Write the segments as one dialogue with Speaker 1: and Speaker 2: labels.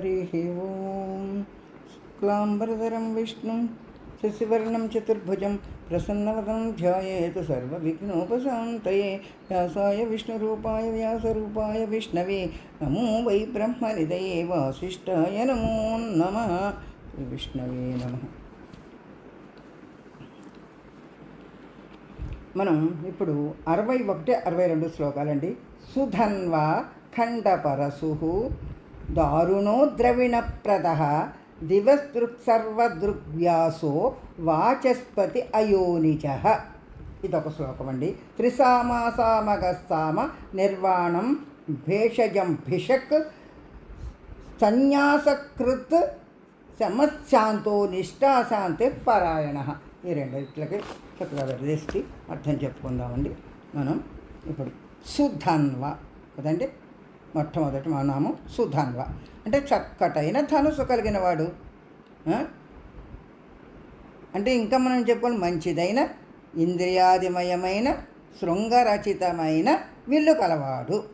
Speaker 1: హరి ఓం శుక్లాంబరధరం విష్ణుం శశివర్ణం చతుర్భుజం ప్రసన్నవదనం ధ్యాయేతు సర్వవిఘ్నోపశాంతయే వ్యాసాయ విష్ణురూపాయ వ్యాసరూపాయ విష్ణవే నమో వై బ్రహ్మనిదయే వాసిష్ఠాయ నమో నమ విష్ణవే నమ మనం ఇప్పుడు అరవై ఒకటి అరవై రెండు శ్లోకాలండి. సుధన్వా ఖండపరసు దారుణో దివస్పృక్సర్వదృగ్వ్యాసో వాచస్పతి అయోనిజ ఇదొక శ్లోకం అండి. త్రిసామాసామగస్సామ నిర్వాణం భేషజం భిషక్ సన్యాసకృత్ సమశాంతో నిష్ఠాశాంతి పరాయణ. ఈ రెండిట్లకి చక్కగా విడదీసి అర్థం చెప్పుకుందామండి. మనం ఇప్పుడు సుధన్వ కదండి? మొట్టమొదటి మా నామం సుధన్వ. అంటే చక్కటైన ధనుసు కలిగిన వాడు. అంటే ఇంకా మనం చెప్పుకోవాలి మంచిదైన ఇంద్రియాదిమయమైన శృంగరచితమైన విల్లు కలవాడు.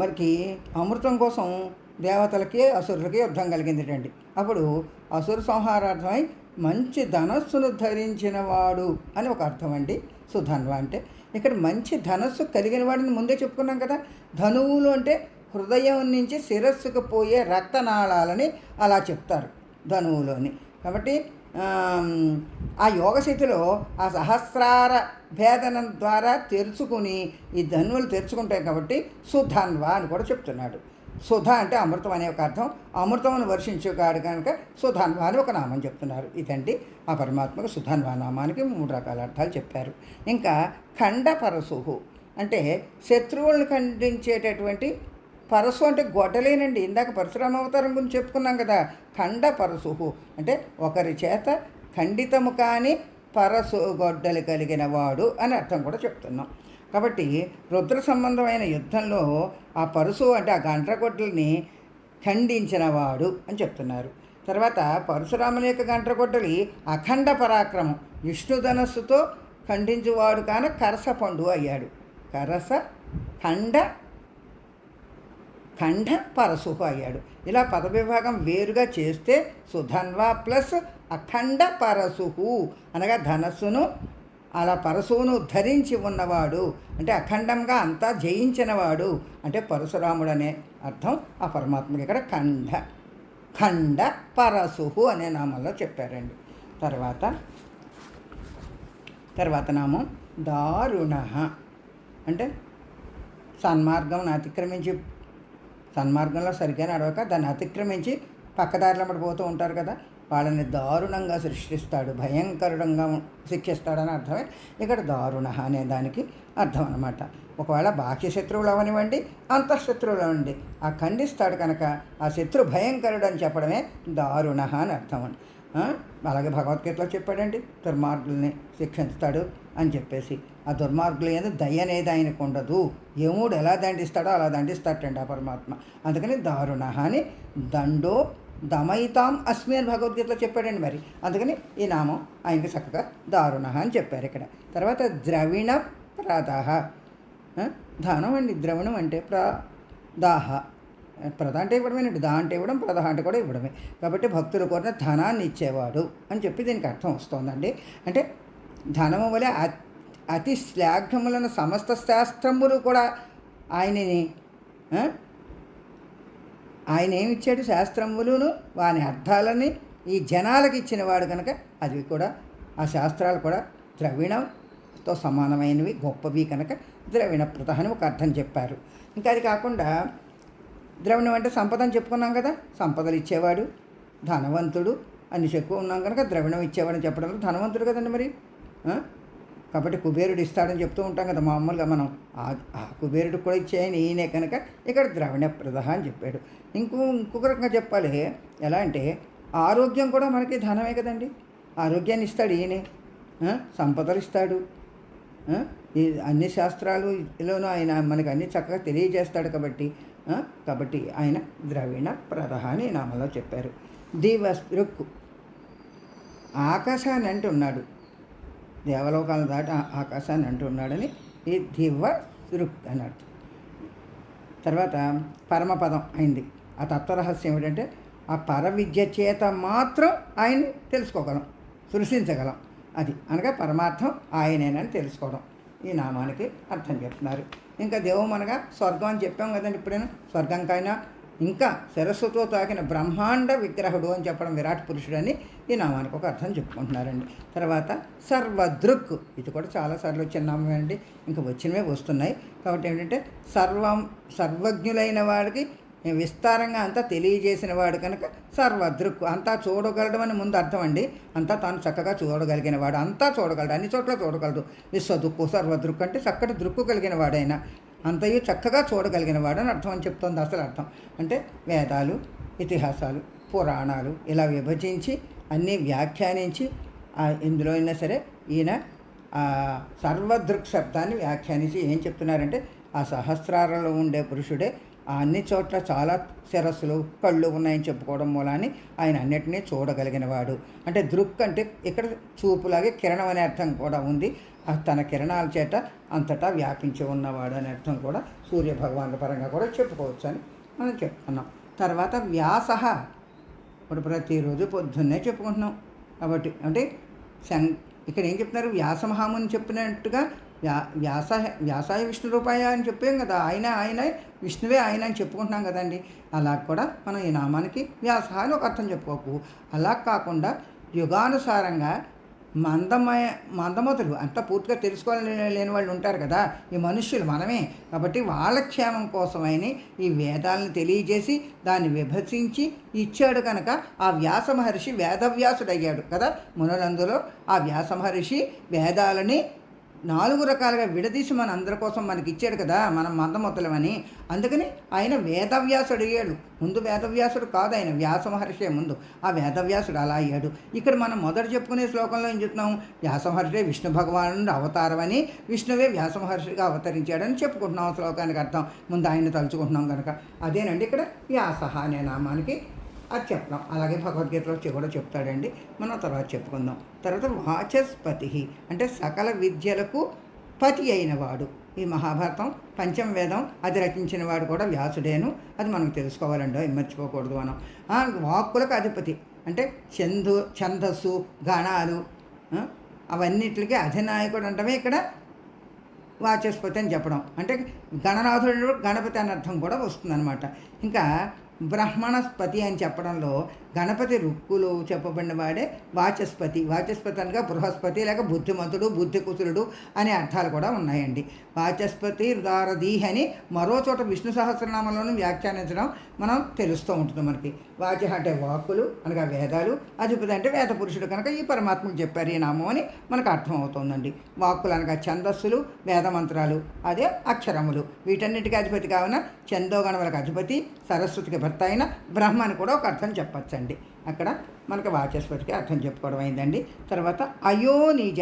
Speaker 1: మరికి అమృతం కోసం దేవతలకి అసురులకి యుద్ధం కలిగిందిటండి. అప్పుడు అసురు సంహారార్థమై మంచి ధనస్సును ధరించిన వాడు అని ఒక అర్థం అండి సుధన్వ అంటే. ఇక్కడ మంచి ధనస్సు కలిగిన వాడిని ముందే చెప్పుకున్నాం కదా. ధనువులు అంటే హృదయం నుంచి శిరస్సుకు పోయే రక్తనాళాలని అలా చెప్తారు ధనువులోని. కాబట్టి ఆ యోగశక్తిలో ఆ సహస్రార భేదనం ద్వారా తెరుచుకుని ఈ ధనువులు తెరుచుకుంటాయి కాబట్టి సుధన్వ అని కూడా చెప్తున్నాడు. సుధ అంటే అమృతం అనే ఒక అర్థం. అమృతమును వర్షించేవాడు కనుక సుధన్వ అని ఒక నామం చెప్తున్నారు. ఇదండి ఆ పరమాత్మకు సుధన్వ నామానికి మూడు రకాల అర్థాలు చెప్పారు. ఇంకా ఖండ పరశుహు అంటే శత్రువులను ఖండించేటటువంటి పరశు అంటే గొడ్డలేనండి. ఇందాక పరశురామ అవతారం గురించి చెప్పుకున్నాం కదా. ఖండ పరశుహు అంటే ఒకరి చేత ఖండితము కాని పరసు గొడ్డలు కలిగిన వాడు అని అర్థం కూడా చెప్తున్నాం. కాబట్టి రుద్ర సంబంధమైన యుద్ధంలో ఆ పరుసు అంటే ఆ గంట్రగొడ్డల్ని ఖండించినవాడు అని చెప్తున్నారు. తర్వాత పరశురాముని యొక్క గంట్రగొడ్డలి అఖండ పరాక్రమం. విష్ణుధనస్సుతో ఖండించువాడు కాన కరస పండు అయ్యాడు. కరస ఖండ ఖండ పరశుహు అయ్యాడు. ఇలా పదవిభాగం వేరుగా చేస్తే సుధన్వ ప్లస్ అఖండ పరశుహు అనగా ధనస్సును అలా పరశువును ధరించి ఉన్నవాడు అంటే అఖండంగా అంతా జయించినవాడు అంటే పరశురాముడు అనే అర్థం. ఆ పరమాత్మకి ఇక్కడ ఖండ ఖండ పరశుహు అనే నామంలో చెప్పారండి. తర్వాత తర్వాత నామం దారుణ అంటే సన్మార్గం అతిక్రమించి సన్మార్గంలో సరిగ్గా నడవక దాన్ని అతిక్రమించి పక్కదారిలో పడిపోతూ ఉంటారు కదా. వాళ్ళని దారుణంగా సృష్టిస్తాడు భయంకరంగా శిక్షిస్తాడని అర్థమే. ఇక్కడ దారుణ అనే దానికి అర్థం అనమాట ఒకవేళ బాహ్య శత్రువులు అవనివ్వండి అంతఃశత్రువులు అవ్వండి ఆ ఖండిస్తాడు కనుక ఆ శత్రు భయంకరుడు అని చెప్పడమే దారుణ అని అర్థం. అండి అలాగే భగవద్గీతలో చెప్పాడండి దుర్మార్గుల్ని శిక్షిస్తాడు అని చెప్పేసి. ఆ దుర్మార్గులు ఏదో దయ అనేది ఆయనకు ఉండదు. యముడు ఎలా దండిస్తాడో అలా దండిస్తాడండి ఆ పరమాత్మ. అందుకని దారుణ అని దండో దమయితాం అస్మి అని భగవద్గీతలో చెప్పాడండి మరి. అందుకని ఈ నామం ఆయనకి చక్కగా దారుణ అని చెప్పారు ఇక్కడ. తర్వాత ద్రవిణ ప్రదహ. ధనం అండి. ద్రవణం అంటే ప్ర దాహ. ప్రధ అంటే ఇవ్వడమేనండి దా అంటే ఇవ్వడం ప్రద అంటే కూడా ఇవ్వడమే. కాబట్టి భక్తులు కోరిన ధనాన్ని ఇచ్చేవాడు అని చెప్పి దీనికి అర్థం వస్తుందండి. అంటే ధనము వలె అతి శ్లాఘములను సమస్త శాస్త్రములు కూడా ఆయనని ఆయన ఏమిచ్చాడు శాస్త్రములను వాని అర్థాలని ఈ జనాలకు ఇచ్చినవాడు కనుక అవి కూడా ఆ శాస్త్రాలు కూడా ద్రవిణంతో సమానమైనవి గొప్పవి కనుక ద్రవిణప్రత అని ఒక అర్థం చెప్పారు. ఇంకా అది కాకుండా ద్రవిణం అంటే సంపద అని చెప్పుకున్నాం కదా సంపదలు ఇచ్చేవాడు ధనవంతుడు అని చెప్పుకున్నాం కనుక ద్రవిణం ఇచ్చేవాడు చెప్పడం వల్ల ధనవంతుడు కదండి మరి? కాబట్టి కుబేరుడు ఇస్తాడని చెప్తూ ఉంటాం కదా మామూలుగా మనం. ఆ కుబేరుడు కూడా ఇచ్చేయని ఈయనే కనుక ఇక్కడ ద్రవిణ ప్రధ అని చెప్పాడు. ఇంకో ఇంకొక రకంగా చెప్పాలి. ఎలా అంటే ఆరోగ్యం కూడా మనకి ధనమే కదండి. ఆరోగ్యాన్ని ఇస్తాడు ఈయనే. సంపదలు ఇస్తాడు. ఈ అన్ని శాస్త్రాలులోనూ ఆయన మనకు అన్ని చక్కగా తెలియజేస్తాడు కాబట్టి కాబట్టి ఆయన ద్రవిణ ప్రద అని నామలో చెప్పారు. దివస్పృక్కు ఆకాశాన్ని అంటున్నాడు. దేవలోకాలను దాటి ఆకాశాన్ని అంటున్నాడని ఈ దివ సురుక్ అని అర్థం తర్వాత పరమపదం అయింది. ఆ తత్వరహస్యం ఏమిటంటే ఆ పరవిద్య చేత మాత్రం ఆయన్ని తెలుసుకోగలం సృష్టించగలం. అది అనగా పరమార్థం ఆయనేనని తెలుసుకోవడం. ఈ నామానికి అర్థం చెప్తున్నారు. ఇంకా దేవం అనగా స్వర్గం అని చెప్పాం కదండి ఇప్పుడైనా. స్వర్గంకైనా ఇంకా శిరస్సుతో తాకిన బ్రహ్మాండ విగ్రహుడు అని చెప్పడం విరాట్ పురుషుడు అని ఈ నామానికి ఒక అర్థం చెప్పుకుంటున్నారండి. తర్వాత సర్వదృక్ ఇది కూడా చాలాసార్లు వచ్చిన నామమే అండి. ఇంకా వచ్చినవే వస్తున్నాయి. కాబట్టి ఏంటంటే సర్వం సర్వజ్ఞులైన వాడికి విస్తారంగా అంతా తెలియజేసిన వాడు కనుక సర్వదృక్ అంతా చూడగలడం అని ముందు అర్థం అండి. అంతా తాను చక్కగా చూడగలిగిన వాడు అంతా చూడగలడు అన్ని చోట్ల చూడగలడు. విశ్వదుక్కు సర్వదృక్ అంటే చక్కటి దృక్కు కలిగిన వాడైనా. అంతయు చక్కగా చూడగలిగిన వాడని అని అర్థం అని చెప్తోంది అసలు అర్థం. అంటే వేదాలు ఇతిహాసాలు పురాణాలు ఇలా విభజించి అన్నీ వ్యాఖ్యానించి ఇందులో అయినా సరే ఈయన సర్వదృక్ శబ్దాన్ని వ్యాఖ్యానించి ఏం చెప్తున్నారంటే ఆ సహస్రాలలో ఉండే పురుషుడే ఆ అన్ని చోట్ల చాలా శిరస్సులు కళ్ళు ఉన్నాయని చెప్పుకోవడం మూలాన్ని ఆయన అన్నిటినీ చూడగలిగిన వాడు. అంటే దృక్ అంటే ఇక్కడ చూపులాగే కిరణం అనే అర్థం కూడా ఉంది. తన కిరణాల చేత అంతటా వ్యాపించి ఉన్నవాడు అనే అర్థం కూడా సూర్యభగవానుల పరంగా కూడా చెప్పుకోవచ్చు అని మనం చెప్పుకున్నాం. తర్వాత వ్యాస ఇప్పుడు ప్రతిరోజు పొద్దున్నే చెప్పుకుంటున్నాం. కాబట్టి అంటే సం ఇక్కడ ఏం చెప్తున్నారు? వ్యాసమహాముని చెప్పినట్టుగా వ్యా వ్యాస వ్యాసాయ విష్ణు రూపాయ అని చెప్పాం కదా. ఆయన ఆయన విష్ణువే ఆయన అని చెప్పుకుంటున్నాం కదండి. అలా కూడా మనం ఈ నామానికి వ్యాస అని ఒక అర్థం చెప్పుకోకు. అలా కాకుండా యుగానుసారంగా మందమయ మందమతులు. అంతా పూర్తిగా తెలుసుకోవాలని లేని వాళ్ళు ఉంటారు కదా. ఈ మనుష్యులు మనమే. కాబట్టి వాళ్ళ క్షేమం కోసమని ఈ వేదాలను తెలియజేసి దాన్ని విభజించి ఇచ్చాడు కనుక ఆ వ్యాస మహర్షి వేదవ్యాసుడయ్యాడు కదా. మునులందులో ఆ వ్యాస మహర్షి వేదాలని నాలుగు రకాలుగా విడదీసి మన అందరి కోసం మనకి ఇచ్చాడు కదా మనం మందమొత్తలమని అందుకని ఆయన వేదవ్యాసుడు అయ్యాడు ముందు వేదవ్యాసుడు కాదు ఆయన వ్యాస మహర్షే ముందు. ఆ వేదవ్యాసుడు అలా అయ్యాడు. ఇక్కడ మనం మొదట చెప్పుకునే శ్లోకంలో ఏం చెప్తున్నాం? వ్యాస మహర్షే విష్ణు భగవానుడు అవతారమని విష్ణువే వ్యాస మహర్షిగా అవతరించాడని చెప్పుకుంటున్నాం ఆ శ్లోకానికి అర్థం. ముందు ఆయన తలుచుకుంటున్నాం కనుక అదేనండి ఇక్కడ వ్యాస అనే నామానికి అది చెప్పడం అలాగే భగవద్గీతలో కూడా చెప్తాడండి. మనం తర్వాత చెప్పుకుందాం. తర్వాత వాచస్పతి అంటే సకల విద్యలకు పతి అయినవాడు ఈ మహాభారతం పంచమ వేదం అది రచించిన వాడు కూడా వ్యాసుడేను. అది మనకు తెలుసుకోవాలండి. మర్చిపోకూడదు మనం. వాక్కులకు అధిపతి అంటే చందు ఛందస్సు గణాలు అవన్నిటికి అవన్నిటికీ అధినాయకుడు అంటమే ఇక్కడ వాచస్పతి అని చెప్పడం. అంటే గణనాథుడు గణపతి అన్న అర్థం కూడా వస్తుందన్నమాట. ఇంకా బ్రహ్మణస్పతి అని చెప్పడంలో గణపతి రుక్కులు చెప్పబడిన వాడే వాచస్పతి. వాచస్పతి అనగా బృహస్పతి లేక బుద్ధిమంతుడు బుద్ధికుశలుడు అనే అర్థాలు కూడా ఉన్నాయండి. వాచస్పతి రుదారదీహ్ అని మరో చోట విష్ణు సహస్రనామంలోనూ వ్యాఖ్యానించడం మనం తెలుస్తూ ఉంటుంది మనకి. వాచ అంటే వాక్కులు అనగా వేదాలు. అధిపతి అంటే వేద పురుషుడు కనుక ఈ పరమాత్మకు చెప్పారు ఈ నామం అని మనకు అర్థమవుతుందండి. వాక్కులు అనగా ఛందస్సులు వేదమంత్రాలు అదే అక్షరములు. వీటన్నిటికీ అధిపతి కావున చందోగణములకు అధిపతి సరస్వతికి భర్త అయిన బ్రహ్మ అని కూడా ఒక అర్థం చెప్పచ్చండి. అక్కడ మనకు వాచస్పతికి అర్థం చెప్పుకోవడం అయిందండి. తర్వాత అయోనిజ.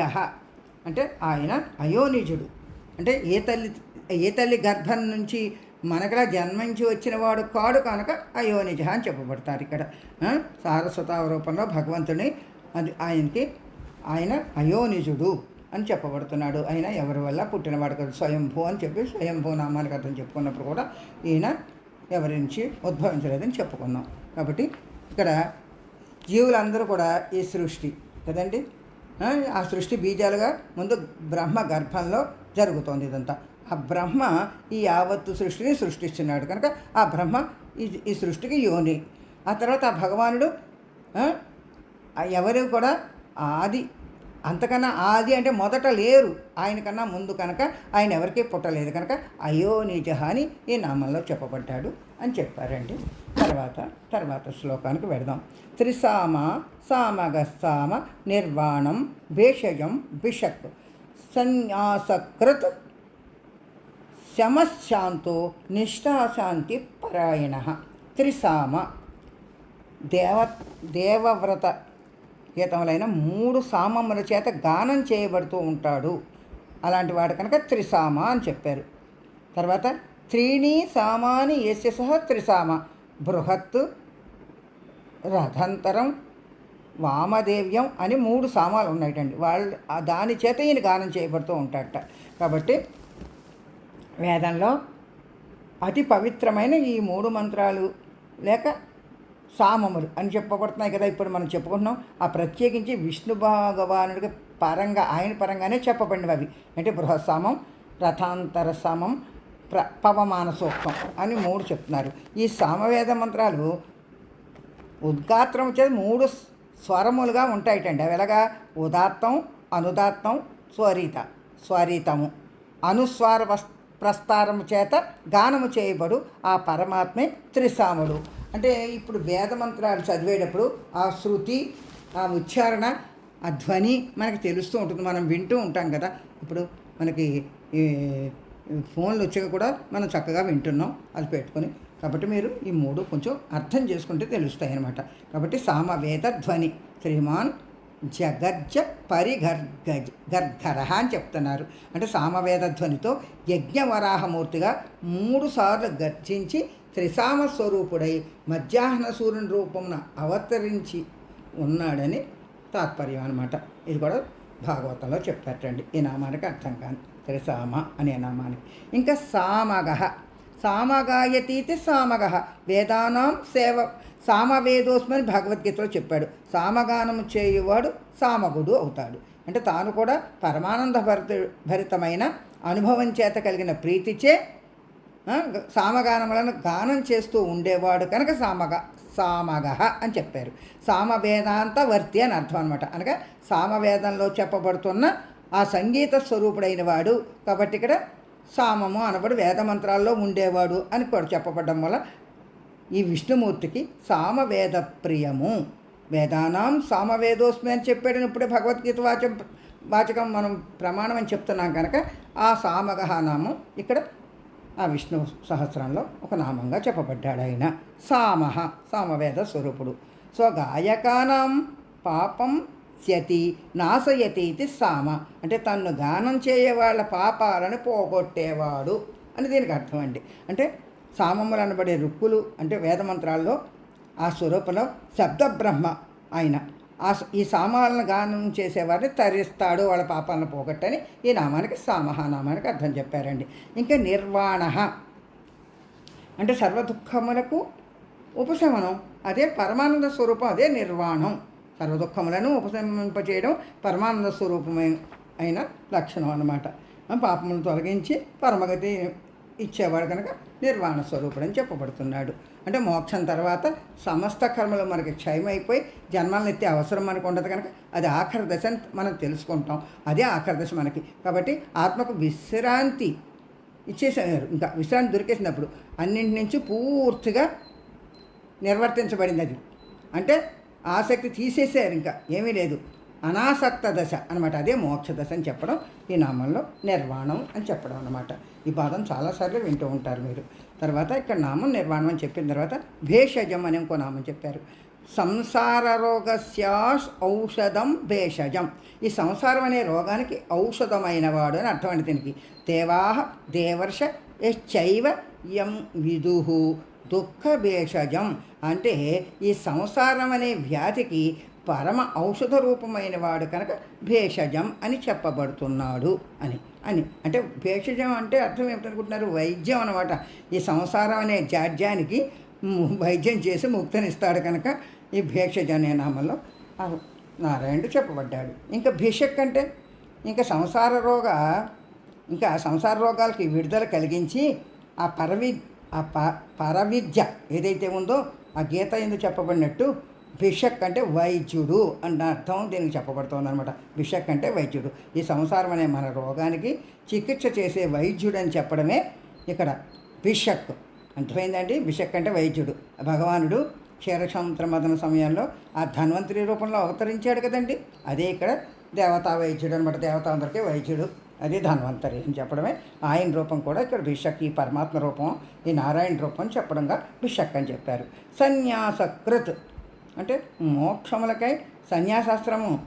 Speaker 1: అంటే ఆయన అయోనిజుడు. అంటే ఏ తల్లి ఏ తల్లి గర్భం నుంచి మనకలా జన్మించి వచ్చిన వాడు కాడు కనుక అయోనిజ అని చెప్పబడతారు ఇక్కడ. సారస్వత రూపంలో భగవంతుని అది ఆయనకి ఆయన అయోనిజుడు అని చెప్పబడుతున్నాడు. ఆయన ఎవరి వల్ల పుట్టినవాడు కదా. స్వయంభూ అని చెప్పి స్వయంభూ నామానికి అర్థం చెప్పుకున్నప్పుడు కూడా ఈయన ఎవరి నుంచి ఉద్భవించలేదని చెప్పుకున్నాం. కాబట్టి ఇక్కడ జీవులందరూ కూడా ఈ సృష్టి కదండి? ఆ, సృష్టి బీజాలుగా ముందు బ్రహ్మ గర్భంలో జరుగుతోంది ఇదంతా. ఆ బ్రహ్మ ఈ యావత్తు సృష్టిని సృష్టిస్తున్నాడు కనుక ఆ బ్రహ్మ ఈ ఈ సృష్టికి యోని. ఆ తర్వాత ఆ భగవానుడు ఎవరు కూడా ఆది. అంతకన్నా ఆది అంటే మొదట లేరు. ఆయన కన్నా ముందు కనుక ఆయన ఎవరికీ పుట్టలేదు కనుక అయోనిజ అని ఈ నామంలో చెప్పబడ్డాడు. అని చెప్పారండి. తర్వాత తర్వాత శ్లోకానికి వెడదాం త్రిసామ సామగస్థామ నిర్వాణం భేషజం బిషక్ సన్యాసకృత్ శమశాంతో నిష్ఠాశాంతి పరాయణ. త్రిసామ దేవ దేవవ్రత గీతములైన మూడు సామముల చేత గానం చేయబడుతూ ఉంటాడు. అలాంటి వాడు కనుక త్రిసామ అని చెప్పారు. తర్వాత త్రీణీ సామాని యస్య సహ త్రిసామ బృహత్ రథంతరం వామదేవ్యం అని మూడు సామాలు ఉన్నాయటండి. వాళ్ళు దాని చేత ఈయన గానం చేయబడుతూ ఉంటాడట కాబట్టి వేదంలో అతి పవిత్రమైన ఈ మూడు మంత్రాలు లేక సామములు అని చెప్పబడుతున్నాయి కదా ఇప్పుడు మనం చెప్పుకుంటున్నాం. ఆ ప్రత్యేకించి విష్ణు భగవానుడికి పరంగా ఆయన పరంగానే చెప్పబడినవి అవి. అంటే బృహస్సామం రథాంతర సామం ప్ర పవమాన సూక్తం అని మూడు చెప్తున్నారు. ఈ సామవేద మంత్రాలు ఉద్గాత్రం వచ్చేది మూడు స్వరములుగా ఉంటాయిటండి. అవి ఎలాగా ఉదాత్తం అనుదాత్తం స్వరీత స్వరీతము. అనుస్వార ప్రస్తారము చేత గానము చేయబడు ఆ పరమాత్మే త్రిసాముడు. అంటే ఇప్పుడు వేద మంత్రాలు చదివేటప్పుడు ఆ శృతి ఆ ఉచ్చారణ ఆ ధ్వని మనకి తెలుస్తూ ఉంటుంది. మనం వింటూ ఉంటాం కదా. ఇప్పుడు మనకి ఈ ఫోన్లు వచ్చాక కూడా మనం చక్కగా వింటున్నాం అది పెట్టుకొని. కాబట్టి మీరు ఈ మూడు కొంచెం అర్థం చేసుకుంటే తెలుస్తాయి అన్నమాట. కాబట్టి సామవేద ధ్వని శ్రీమాన్ జగజ్జ పరిగర్గజ్ గర్గర అని చెప్తున్నారు. అంటే సామవేద ధ్వనితో యజ్ఞవరాహమూర్తిగా మూడు సార్లు గర్జించి త్రిసామ స్వరూపుడై మధ్యాహ్న సూర్యుని రూపమున అవతరించి ఉన్నాడని తాత్పర్యం అనమాట ఇది కూడా భాగవతంలో చెప్పారండి ఈ నామానికి అర్థం కాదు సామ అనే నామానికి ఇంకా సామగ. సామగాయతీతి సామగ. వేదానాం సేవ సామవేదోస్మని భగవద్గీతలో చెప్పాడు. సామగానము చేయువాడు సామగుడు అవుతాడు. అంటే తాను కూడా పరమానంద భరిత భరితమైన అనుభవం చేత కలిగిన ప్రీతిచే సామగానములను గానం చేస్తూ ఉండేవాడు కనుక సామగ సామగ అని చెప్పారు. సామవేదాంత వర్తి అని అర్థం అనమాట అనగా సామవేదంలో చెప్పబడుతున్న ఆ సంగీత స్వరూపుడైన వాడు. కాబట్టి ఇక్కడ సామము అనబడు వేద మంత్రాల్లో ఉండేవాడు అని కూడా చెప్పబడడం వల్ల ఈ విష్ణుమూర్తికి సామవేద ప్రియము. వేదానాం సామవేదోస్మి అని చెప్పాడు ఇప్పుడే భగవద్గీత వాచం వాచకం మనం ప్రమాణం అని చెప్తున్నాం కనుక ఆ సామగహ నామం ఇక్కడ ఆ విష్ణు సహస్రంలో ఒక నామంగా చెప్పబడ్డాడు ఆయన. సామహ సామవేద స్వరూపుడు. సో గాయకానాం పాపం త్యతి నాశయతి ఇది సామ. అంటే తన్ను గానం చేయే వాళ్ళ పాపాలను పోగొట్టేవాడు అని దీనికి అర్థం అండి. అంటే సామములు అనబడే రుక్కులు అంటే వేదమంత్రాల్లో ఆ స్వరూపంలో శబ్దబ్రహ్మ ఆయన. ఆ ఈ సామాలను గానం చేసేవారిని తరిస్తాడు వాళ్ళ పాపాలను పోగొట్టని ఈ నామానికి సామహ నామానికి అర్థం చెప్పారండి. ఇంకా నిర్వాణ. అంటే సర్వ దుఃఖములకు ఉపశమనం అదే పరమానంద స్వరూపం అదే నిర్వాణం. సర్వ దుఃఖములను ఉపశమింపచేయడం పరమానంద స్వరూపమైన అయిన లక్షణం అన్నమాట. ఆ పాపములను తొలగించి పరమగతి ఇచ్చేవాడు కనుక నిర్వాణ స్వరూపుడు అని చెప్పబడుతున్నాడు. అంటే మోక్షం తర్వాత సమస్త కర్మలు మనకి క్షయమైపోయి జన్మలను ఎత్తే అవసరం మనకు ఉండదు కనుక అది ఆఖరి దశ అని మనం తెలుసుకుంటాం. అదే ఆఖరి దశ మనకి. కాబట్టి ఆత్మకు విశ్రాంతి ఇచ్చేసారు ఇంకా విశ్రాంతి దొరికేసినప్పుడు అన్నింటి నుంచి పూర్తిగా నిర్వర్తించబడింది అది. అంటే ఆసక్తి తీసేసారు ఇంకా ఏమీ లేదు. అనాసక్త దశ అనమాట అదే మోక్ష దశ అని చెప్పడం ఈ నామంలో నిర్వాణం అని చెప్పడం అనమాట ఈ పాదం చాలాసార్లు వింటూ ఉంటారు మీరు. తర్వాత ఇక్కడ నామం నిర్వాణం అని చెప్పిన తర్వాత భేషజం అని ఇంకో నామం చెప్పారు. సంసార రోగస్యాస్ ఔషధం భేషజం. ఈ సంసారం అనే రోగానికి ఔషధమైన వాడు అని అండి దీనికి. దేవాహ దేవర్ష చైవ యం విదుహు దుఃఖ భేషజం అంటే ఈ సంసారం అనే వ్యాధికి పరమ ఔషధ రూపమైన వాడు కనుక భేషజం అని చెప్పబడుతున్నాడు అని. అని. అంటే భేషజం అంటే అర్థం ఏమిటనుకుంటున్నారు? వైద్యం అనమాట ఈ సంసారం అనే జాడ్యానికి వైద్యం చేసి ముక్తనిస్తాడు కనుక ఈ భేషజం అనే నామంలో. నారాయణుడు చెప్పబడ్డాడు. ఇంకా భిషక్ అంటే? ఇంకా సంసార రోగ ఇంకా సంసార రోగాలకి విడుదల కలిగించి ఆ పరవి ఆ ప పరవిద్య ఏదైతే ఉందో ఆ గీత ఎందుకు చెప్పబడినట్టు భిషక్ అంటే వైద్యుడు అన్న అర్థం దీనికి చెప్పబడుతుంది అనమాట భిషక్ అంటే వైద్యుడు. ఈ సంసారం అనే మన రోగానికి చికిత్స చేసే వైద్యుడు అని చెప్పడమే ఇక్కడ భిషక్. అర్థమైందండి? భిషక్ అంటే వైద్యుడు. భగవానుడు క్షీరక్షంత్ర మదన సమయంలో ఆ ధన్వంతరి రూపంలో అవతరించాడు కదండి. అదే ఇక్కడ దేవతా వైద్యుడు అనమాట దేవతాందరికీ వైద్యుడు. అది ధన్వంతరి అని చెప్పడమే. ఆయన రూపం కూడా ఇక్కడ బిషక్ ఈ పరమాత్మ రూపం ఈ నారాయణ రూపం చెప్పడంగా బిషక్ అని చెప్పారు. సన్యాసకృత్ అంటే మోక్షములకై సన్యాసాశ్రమం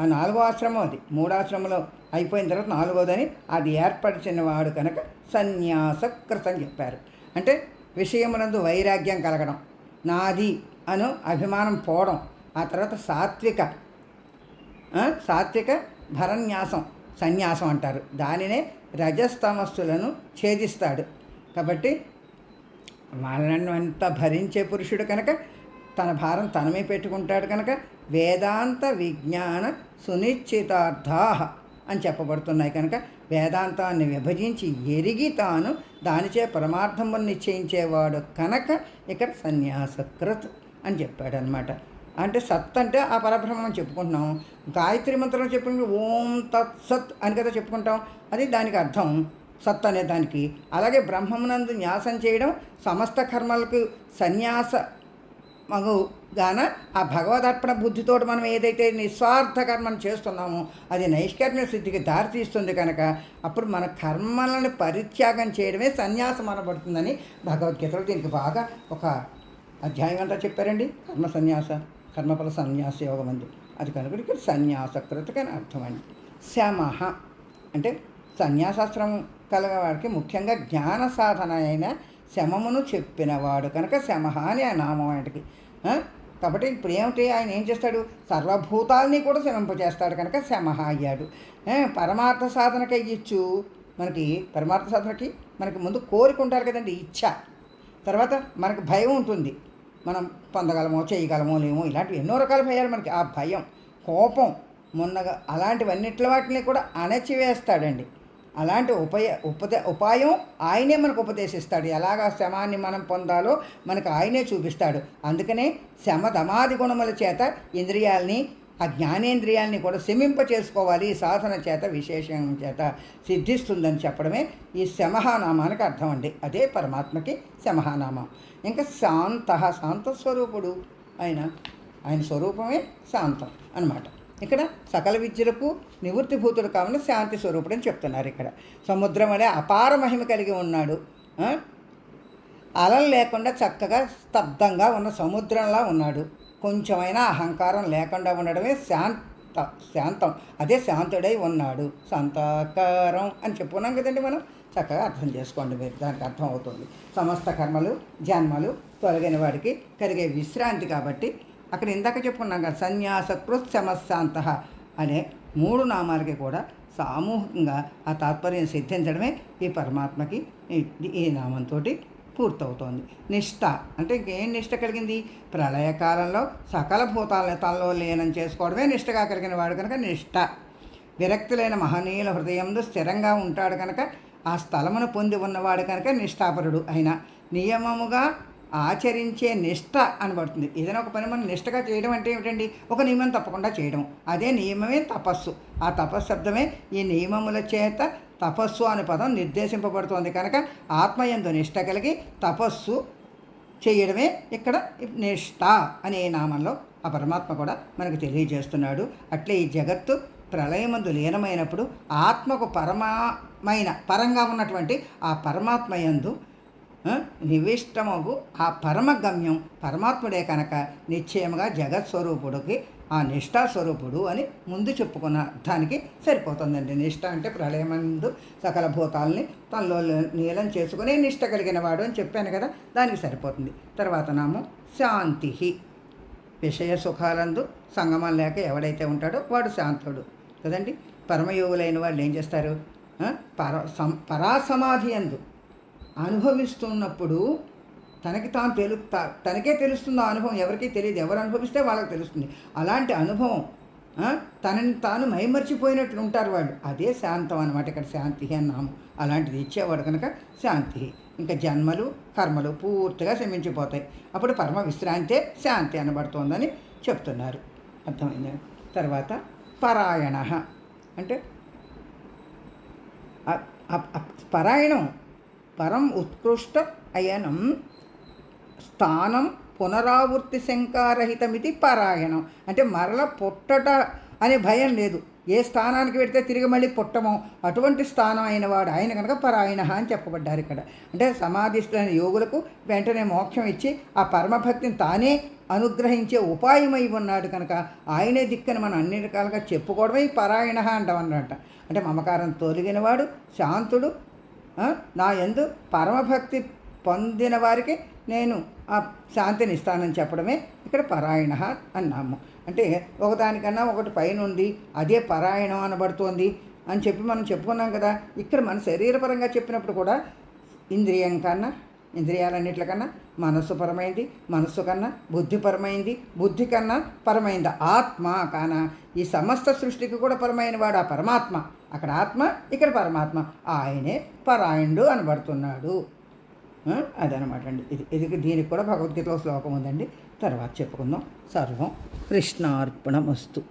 Speaker 1: ఆ నాలుగో ఆశ్రమం అది. మూడాశ్రమంలో అయిపోయిన తర్వాత నాలుగోదని అది ఏర్పరిచిన వాడు కనుక సన్యాసకృత్ అని చెప్పారు. అంటే విషయమునందు వైరాగ్యం కలగడం నాది అను అభిమానం పోవడం ఆ తర్వాత సాత్విక సాత్విక భరన్యాసం సన్యాసం అంటారు. దానినే రజస్తమస్సులను ఛేదిస్తాడు. కాబట్టి వాళ్ళని అంత భరించే పురుషుడు కనుక తన భారం తనమే పెట్టుకుంటాడు కనుక వేదాంత విజ్ఞాన సునిశ్చితార్థా అని చెప్పబడుతున్నాయి కనుక వేదాంతాన్ని విభజించి ఎరిగి తాను దానిచే పరమార్థమును నిశ్చయించేవాడు కనుక ఇక్కడ సన్యాసకృత్ అని చెప్పాడనమాట. అంటే సత్ అంటే ఆ పరబ్రహ్మం చెప్పుకుంటున్నాం. గాయత్రి మంత్రం చెప్పుకుంటే ఓం తత్ సత్ అని కదా చెప్పుకుంటాం. అది దానికి అర్థం. సత్ అనే దానికి. అలాగే బ్రహ్మమునందు న్యాసం చేయడం సమస్త కర్మలకు సన్యాస మగు గాన ఆ భగవదర్పణ బుద్ధితోటి మనం ఏదైతే నిస్వార్థ కర్మను చేస్తున్నామో అది నైష్కర్మ్య సిద్ధికి దారితీస్తుంది కనుక అప్పుడు మన కర్మలను పరిత్యాగం చేయడమే సన్యాసం అనబడుతుందని భగవద్గీతలో దీనికి బాగా ఒక అధ్యాయం అంతా చెప్పారండి. కర్మ సన్యాస. కర్మఫల సన్యాస యోగం అంది అది కనుక ఇక్కడ సన్యాస కృతకని అర్థం శమహ అంటే సన్యాసాస్త్రం కలగవాడికి ముఖ్యంగా జ్ఞాన సాధన అయిన శమమును చెప్పినవాడు కనుక శమ అని ఆ నామం ఆయనకి. కాబట్టి ఇప్పుడు ఏమిటి? ఆయన ఏం చేస్తాడు? సర్వభూతాల్ని కూడా శమింపజేస్తాడు కనుక శమహ అయ్యాడు. పరమార్థ సాధనకి ఇచ్చు. మనకి పరమార్థ సాధనకి మనకి ముందు కోరిక ఉంటారు కదండి ఇచ్చ తర్వాత మనకు భయం ఉంటుంది. మనం పొందగలమో చేయగలమో లేమో ఇలాంటివి ఎన్నో రకాల భయాలు మనకి. ఆ భయం కోపం మొన్నగా అలాంటివన్నిట్ల వాటిని కూడా అణచివేస్తాడండి. అలాంటి ఉపయ ఉపదే ఉపాయం ఆయనే మనకు ఉపదేశిస్తాడు. ఎలాగా శమాన్ని మనం పొందాలో మనకు ఆయనే చూపిస్తాడు. అందుకనే శమ దమాది గుణముల చేత ఇంద్రియాల్ని ఆ జ్ఞానేంద్రియాల్ని కూడా శమింప చేసుకోవాలి ఈ సాధన చేత విశేషం చేత సిద్ధిస్తుందని చెప్పడమే ఈ శమహానామానికి అర్థం అండి. అదే పరమాత్మకి శమహానామం. ఇంకా శాంత శాంత స్వరూపుడు ఆయన. ఆయన స్వరూపమే శాంతం అన్నమాట. ఇక్కడ సకల విద్యలకు నివృత్తిభూతుడు కావున శాంతి స్వరూపుడు అని చెప్తున్నారు ఇక్కడ. సముద్రం అనే అపార మహిమ కలిగి ఉన్నాడు. అలలు లేకుండా చక్కగా స్తబ్దంగా ఉన్న సముద్రంలా ఉన్నాడు. కొంచెమైనా అహంకారం లేకుండా ఉండడమే శాంత శాంతం. అదే శాంతుడై ఉన్నాడు. శాంతాకారం అని చెప్పుకున్నాం కదండి మనం? చక్కగా అర్థం చేసుకోండి మీరు. దానికి అర్థం అవుతుంది. సమస్త కర్మలు జన్మలు తొలగిన వాడికి కలిగే విశ్రాంతి కాబట్టి అక్కడ ఇందాక చెప్పుకున్నాం కదా సన్యాస కృత్సమశాంత అనే మూడు నామాలకి కూడా సామూహికంగా ఆ తాత్పర్యం సిద్ధించడమే ఈ పరమాత్మకి ఈ- ఈ నామంతో పూర్తవుతోంది. నిష్ఠ అంటే ఇంకేం నిష్ఠ కలిగింది? ప్రళయకాలంలో సకల భూతాల తనలో లీనం చేసుకోవడమే నిష్ఠగా కలిగిన వాడు కనుక నిష్ఠ విరక్తులైన మహనీయుల హృదయంలో స్థిరంగా ఉంటాడు కనుక ఆ స్థలమును పొంది ఉన్నవాడు కనుక నిష్ఠాపరుడు అయిన నియమముగా ఆచరించే నిష్ట అనబడుతుంది. ఏదైనా ఒక పని మనం నిష్టగా చేయడం అంటే ఏమిటండి? ఒక నియమం తప్పకుండా చేయడం. అదే నియమమే తపస్సు. ఆ తపస్సు శబ్దమే ఈ నియమముల చేత తపస్సు అనే పదం నిర్దేశింపబడుతోంది కనుక ఆత్మయందు నిష్ట కలిగి తపస్సు చేయడమే ఇక్కడ నిష్ట అనే నామంలో ఆ పరమాత్మ కూడా మనకు తెలియజేస్తున్నాడు. అట్లే ఈ జగత్తు ప్రళయమందు లీనమైనప్పుడు ఆత్మకు పరమామైన పరంగా ఉన్నటువంటి ఆ పరమాత్మయందు ఆ, నివిష్టమగు ఆ పరమగమ్యం పరమాత్ముడే కనుక నిశ్చయముగా జగత్స్వరూపుడికి ఆ నిష్ఠా స్వరూపుడు అని ముందు చెప్పుకున్న అర్థానికి సరిపోతుందండి. నిష్ఠ అంటే ప్రళయమందు సకల భూతాలని తనలో నీలం చేసుకునే నిష్ట కలిగిన వాడు అని చెప్పాను కదా దానికి సరిపోతుంది. తర్వాత నామం శాంతి విషయ సుఖాలందు సంగమం లేక ఎవడైతే ఉంటాడో వాడు శాంతుడు. కదండి? పరమయోగులైన వాళ్ళు ఏం చేస్తారు? పర సం పరాసమాధి అందు అనుభవిస్తున్నప్పుడు తనకి తాను తెలు తనకే తెలుస్తుంది ఆ అనుభవం ఎవరికీ తెలియదు. ఎవరు అనుభవిస్తే వాళ్ళకి తెలుస్తుంది. అలాంటి అనుభవం తనని తాను మైమర్చిపోయినట్లు ఉంటారు వాళ్ళు. అదే శాంతం అనమాట ఇక్కడ. శాంతి అన్నాము అలాంటిది ఇచ్చేవాడు కనుక శాంతి. ఇంకా జన్మలు కర్మలు పూర్తిగా శమించిపోతాయి. అప్పుడు పరమ విశ్రాంతే శాంతి అనబడుతోందని చెప్తున్నారు. అర్థమైంది? తర్వాత పరాయణ. అంటే పరాయణం పరం ఉత్కృష్ట అయనం స్థానం పునరావృత్తి శంకారహితమితి పారాయణం. అంటే మరల పుట్టట అనే భయం లేదు. ఏ స్థానానికి పెడితే తిరిగి మళ్ళీ పుట్టమో. అటువంటి స్థానం అయిన వాడు ఆయన కనుక పరాయణ అని చెప్పబడ్డారు ఇక్కడ. అంటే సమాధిస్తులైన యోగులకు వెంటనే మోక్షం ఇచ్చి ఆ పరమభక్తిని తానే అనుగ్రహించే ఉపాయమై ఉన్నాడు కనుక ఆయనే దిక్కని మనం అన్ని రకాలుగా చెప్పుకోవడమే పరాయణ పరాయణ అంటామన్నమాట అంటే మమకారం తొలగినవాడు శాంతుడు నా ఎందు పరమభక్తి పొందిన వారికి నేను ఆ శాంతిని ఇస్తానని చెప్పడమే ఇక్కడ పరాయణ అన్నాము. అంటే ఒకదానికన్నా ఒకటి పైన ఉంది అదే పరాయణం అనబడుతోంది అని చెప్పి మనం చెప్పుకున్నాం కదా. ఇక్కడ మన శరీరపరంగా చెప్పినప్పుడు కూడా ఇంద్రియం కన్నా ఇంద్రియాలన్నింటికన్నా మనస్సు పరమైంది మనస్సు కన్నా బుద్ధిపరమైంది బుద్ధి కన్నా పరమైంది. ఆత్మ కాన ఈ సమస్త సృష్టికి కూడా పరమైన వాడు ఆ పరమాత్మ. అక్కడ ఆత్మ ఇక్కడ పరమాత్మ. ఆయనే పరాయణుడు అనబడుతున్నాడు. అదనమాట అండి. ఇది ఇది దీనికి కూడా భగవద్గీతలో శ్లోకం ఉందండి. తర్వాత చెప్పుకుందాం. సర్వం కృష్ణార్పణమస్తు.